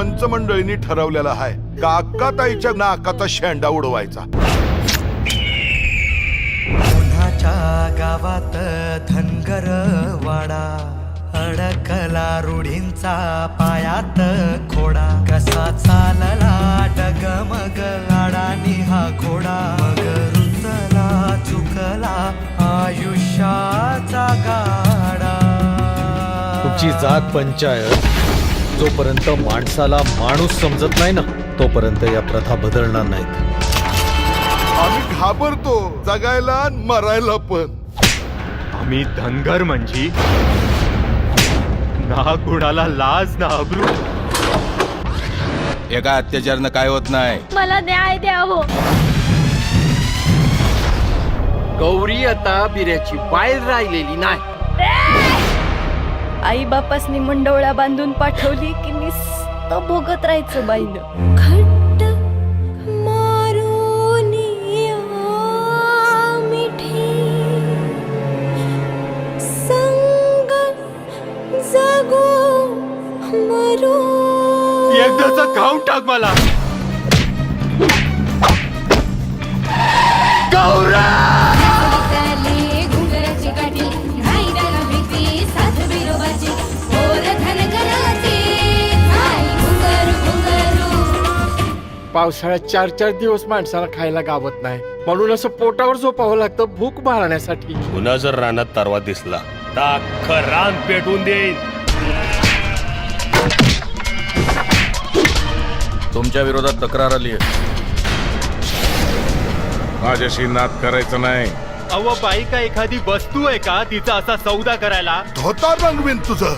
पंचमंडळींनी ठरवलेला आहे. काकाताईच्या नाकाचा शेंडा उडवायचा. गावात धनगर वाडा. अडकला रूढींचा पायात खोडा. कसा चालला डगमग आडानी हा घोडा. मग रुतला चुकला आयुष्याचा गाडा. तुमची जात पंचायत. जोपर्यंत माणसाला माणूस समजत नाही ना तोपर्यंत या प्रथा बदलणार नाहीत. आम्ही घाबरतो जगायला आणि मरायला पण. आम्ही धनगर म्हणजे ना कुणाला लाज ना अब्रू. एका अत्याचारनं काय होत नाही? मला न्याय द्यावं गौरी आता बिऱ्याची बाहेर राहिलेली नाही. आई बापासनी मंडवळ्या बांधून पाठवली की नुसतं भोगत राहायचं बाईनं. खट्ट मारून मिठी. संग जगू मरू. एकदाचा खाऊन टाक मला. पावसाळ्यात चार चार दिवस माणसाला खायला गावत नाही. म्हणून असं पोटावर झोपावं लागतं भूक मारण्यासाठी. पुन्हा जर रानात तरवा दिसला तर अख्खं रान पेटून देईन. तुमच्या विरोधात तक्रार आली आहे माझ्याशी नाद करायचं नाही. अव बाई का एखादी वस्तू आहे का तिचा असा सौदा करायला? धोता रंगवीन तुझं.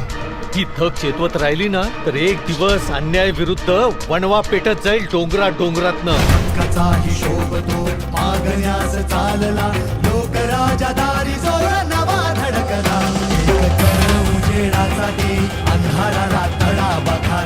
ही थक चेतवत राहिली ना तर एक दिवस अन्याय विरुद्ध वणवा पेटत जाईल डोंगरा डोंगरातनं. कचा हिशोब तो मागण्यास चालला. लोक राजा दारी जोर नवा धडकला एक कण उजेडाचा दे अंधाराला तडा बखा